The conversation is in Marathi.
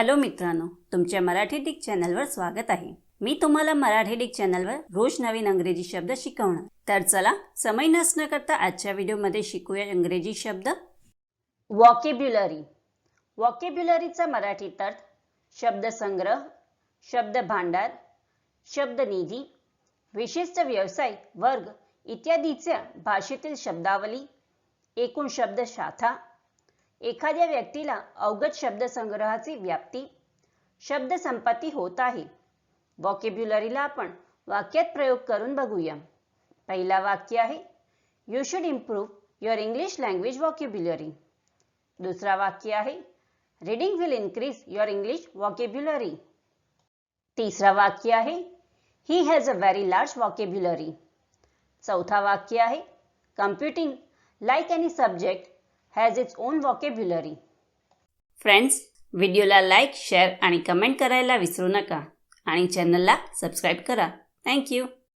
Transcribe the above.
हॅलो मित्रांनो तुमच्या मराठी डिक चॅनलवर स्वागत आहे. मी तुम्हाला मराठी डिक चॅनलवर रोज नवीन अंग्रेजी शब्द शिकवणार. तर चला समय नसणं करता आजच्या व्हिडिओमध्ये शिकूया इंग्रजी शब्द. वॉकेब्युलरी वॉकेब्युलरीचा मराठीत अर्थ शब्दसंग्रह शब्द भांडार शब्द निधी विशिष्ट व्यवसाय वर्ग इत्यादीच्या भाषेतील शब्दावली एकूण शब्दशाखा एखाद्या व्यक्तीला अवगत शब्दसंग्रहाची व्याप्ती शब्दसंपत्ती होत आहे. वॉकेब्युलरीला आपण वाक्यात प्रयोग करून बघूया. पहिला वाक्य आहे you should improve your English language vocabulary दुसरा वाक्य आहे reading will increase your English vocabulary तिसरा वाक्य आहे he has a very large vocabulary चौथा वाक्य आहे computing like any subject has its own vocabulary friends व्हिडिओला लाईक शेअर आणि कमेंट करायला विसरू नका. आणि चॅनलला सबस्क्राईब करा. थँक्यू